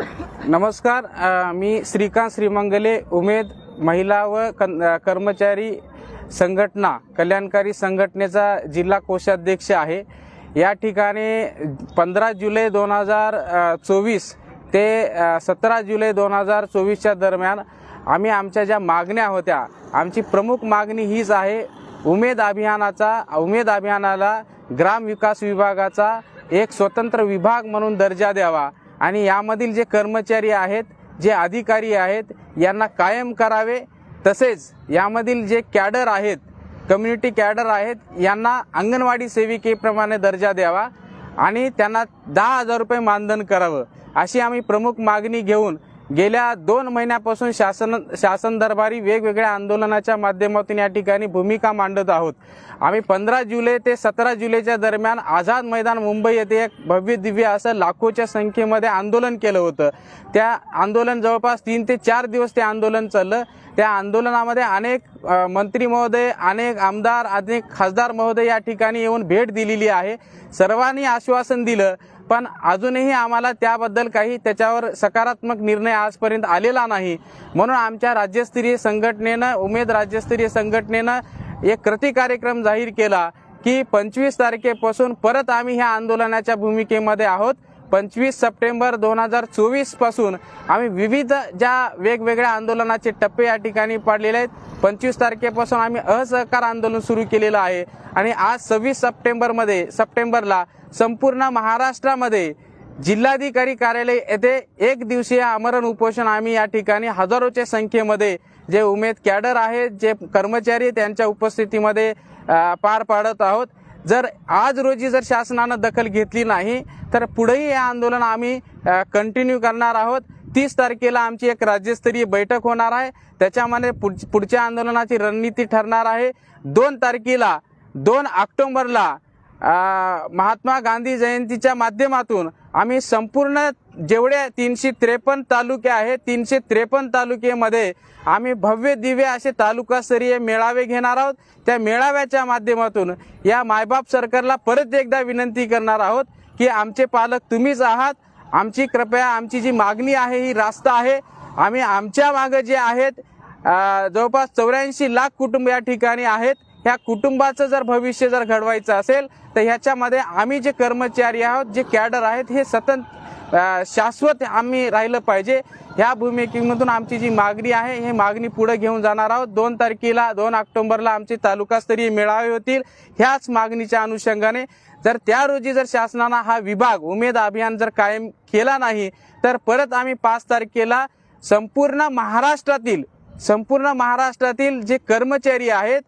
नमस्कार मी श्रीकांत श्रीमंगले उमेद महिला व कन- कर्मचारी संघटना कल्याणकारी संघटनेचा जिल्हा कोषाध्यक्ष आहे. या ठिकाणी पंधरा जुलै दोन हजार चोवीस ते सतरा जुलै दोन हजार चोवीसच्या दरम्यान आम्ही आमच्या ज्या मागण्या होत्या आमची प्रमुख मागणी हीच आहे उमेद अभियानाचा उमेद अभियानाला ग्राम विकास विभागाचा एक स्वतंत्र विभाग म्हणून दर्जा द्यावा. आणि यामधील जे कर्मचारी आहेत जे अधिकारी आहेत यांना कायम करावे. तसेच यामधील जे कॅडर आहेत कम्युनिटी कॅडर आहेत यांना अंगणवाडी सेविकेप्रमाणे दर्जा द्यावा आणि त्यांना दहा हजार रुपये मानधन करावं अशी आम्ही प्रमुख मागणी घेऊन गेल्या दोन महिन्यापासून शासन शासन दरबारी वेगवेगळ्या आंदोलनाच्या माध्यमातून या ठिकाणी भूमिका मांडत आहोत. आम्ही पंधरा जुलै ते सतरा जुलैच्या दरम्यान आझाद मैदान मुंबई येथे एक भव्य दिव्य असं लाखोच्या संख्येमध्ये आंदोलन केलं होतं. त्या आंदोलन जवळपास तीन ते चार दिवस ते आंदोलन चाललं. त्या आंदोलनामध्ये अनेक मंत्री महोदय अनेक आमदार अनेक खासदार महोदय या ठिकाणी येऊन भेट दिलेली आहे. सर्वांनी आश्वासन दिलं पण अजूनही आम्हाला त्याबद्दल काही त्याच्यावर सकारात्मक निर्णय आजपर्यंत आलेला नाही. म्हणून आमच्या राज्यस्तरीय संघटनेनं उमेद राज्यस्तरीय संघटनेनं एक कृती कार्यक्रम जाहीर केला की पंचवीस तारखेपासून परत आम्ही ह्या आंदोलनाच्या भूमिकेमध्ये आहोत. पंचवीस सप्टेंबर दोन हजार चोवीसपासून आम्ही विविध ज्या वेगवेगळ्या आंदोलनाचे टप्पे या ठिकाणी पाडलेले आहेत. पंचवीस तारखेपासून आम्ही असहकार आंदोलन सुरू केलेलं आहे. आणि आज सव्वीस सप्टेंबरमध्ये सप्टेंबरला संपूर्ण महाराष्ट्रामध्ये जिल्हाधिकारी कार्यालय येथे एक दिवसीय आमरण उपोषण आम्ही या ठिकाणी हजारोच्या संख्येमध्ये जे उमेद कॅडर आहेत जे कर्मचारी त्यांच्या उपस्थितीमध्ये पार पाडत आहोत. जर आज रोजी जर शासनानं दखल घेतली नाही तर पुढेही हे आंदोलन आम्ही कंटिन्यू करणार आहोत. तीस तारखेला आमची एक राज्यस्तरीय बैठक होणार आहे. त्याच्यामध्ये पुढ- पुढच्या आंदोलनाची रणनीती ठरणार आहे. दोन तारखेला दोन ऑक्टोंबरला महात्मा गांधी जयंतीच्या माध्यमातून आम्ही संपूर्ण जेवढे तीनशे त्रेपन्न तालुके आहेत तीनशे त्रेपन्न तालुक्यामध्ये आम्ही भव्य दिव्य असे तालुकास्तरीय मेळावे घेणार आहोत. त्या मेळाव्याच्या माध्यमातून या मायबाप सरकारला परत एकदा विनंती करणार आहोत की आमचे पालक तुम्हीच आहात. आमची कृपया आमची जी मागणी आहे ही रास्त आहे. आम्ही आमच्या मागं जे आहेत जवळपास चौऱ्याऐंशी लाख कुटुंब या ठिकाणी आहेत. ह्या कुटुंबाचं जर भविष्य जर घडवायचं असेल तर ह्याच्यामध्ये आम्ही जे कर्मचारी आहोत जे कॅडर आहेत हे सतत शाश्वत आम्ही राहिलं पाहिजे. ह्या भूमिकेमधून आमची जी मागणी आहे हे मागणी पुढे घेऊन जाणार आहोत. दोन तारखेला दोन ऑक्टोबरला आमचे तालुकास्तरीय मेळावे होतील. ह्याच मागणीच्या अनुषंगाने जर त्या रोजी जर शासनानं हा विभाग उमेद अभियान जर कायम केला नाही तर परत आम्ही पाच तारखेला संपूर्ण महाराष्ट्रातील संपूर्ण महाराष्ट्रातील जे कर्मचारी आहेत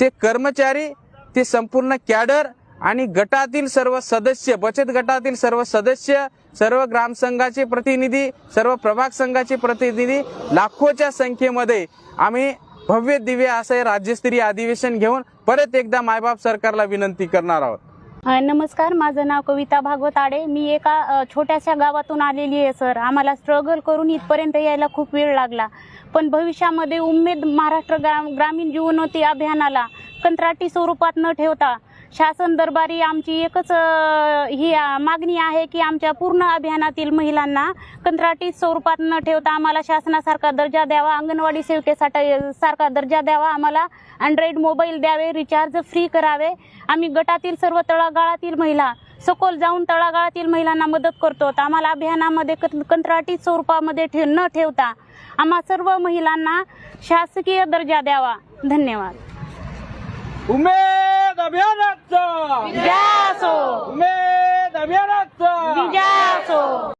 ते कर्मचारी ते संपूर्ण कॅडर आणि गटातील सर्व सदस्य बचत गटातील सर्व सदस्य सर्व ग्रामसंघाचे प्रतिनिधी सर्व प्रभाग संघाचे प्रतिनिधी लाखोच्या संख्येमध्ये आम्ही भव्य दिव्य असं हे राज्यस्तरीय अधिवेशन घेऊन परत एकदा मायबाप सरकारला विनंती करणार आहोत. नमस्कार माझं नाव कविता भागवत आडे. मी एका छोट्याशा गावातून आलेली आहे सर. आम्हाला स्ट्रगल करून इथपर्यंत यायला खूप वेळ लागला. पण भविष्यामध्ये उमेद महाराष्ट्र ग्रा ग्रामीण जीवनोती अभियानाला कंत्राटी स्वरूपात न ठेवता शासन दरबारी आमची एकच ही मागणी आहे की आमच्या पूर्ण अभियानातील महिलांना कंत्राटी स्वरूपात न ठेवता आम्हाला शासनासारखा दर्जा द्यावा अंगणवाडी सेविकेसाठी सारखा दर्जा द्यावा आम्हाला अँड्रॉइड मोबाईल द्यावे रिचार्ज फ्री करावे. आम्ही गटातील सर्व तळागाळातील महिला सखोल जाऊन तळागाळातील महिलांना मदत करतो. आम्हाला अभियानामध्ये कंत्राटी स्वरूपामध्ये ठे न ठेवता आम्हा सर्व महिलांना शासकीय दर्जा द्यावा. धन्यवाद. उमेद! अभियानाचा विजय असो उमेद अभियानाचा विजय